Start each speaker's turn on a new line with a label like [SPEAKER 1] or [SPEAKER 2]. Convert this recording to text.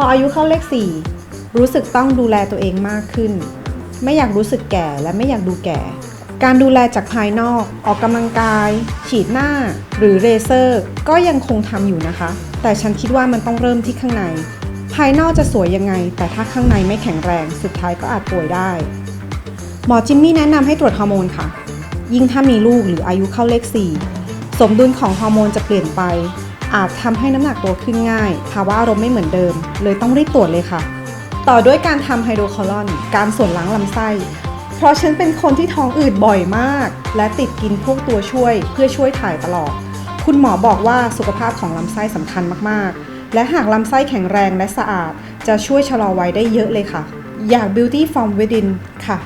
[SPEAKER 1] พออายุเข้าเลข4รู้สึกต้องดูแลตัวเองมากขึ้น ไม่อยากรู้สึกแก่และไม่อยากดูแก่ การดูแลจากภายนอกออกกำลังกาย ฉีดหน้า หรือเรเซอร์ ก็ยังคงทำอยู่นะคะ แต่ฉันคิดว่ามันต้องเริ่มที่ข้างใน ภายนอกจะสวยยังไง แต่ถ้าข้างในไม่แข็งแรงสุดท้ายก็อาจป่วยได้ หมอจิมมี่แนะนำให้ตรวจฮอร์โมนค่ะ ยิ่งถ้ามีลูกหรืออายุเข้าเลข4สมดุลของฮอร์โมนจะเปลี่ยนไป อาจทำให้น้ำหนักตัวขึ้นง่าย ภาวะอารมณ์ไม่เหมือนเดิม เลยต้องรีบตรวจเลยค่ะ ต่อด้วยการทำไฮโดรคอลอน การส่วนล้างลำไส้ เพราะฉันเป็นคนที่ท้องอืดบ่อยมาก และติดกินพวกตัวช่วยเพื่อช่วยถ่ายตลอด คุณหมอบอกว่าสุขภาพของลำไส้สำคัญมากๆ และหากลำไส้แข็งแรงและสะอาด จะช่วยชะลอวัยได้เยอะเลยค่ะ อยาก beauty from within ค่ะ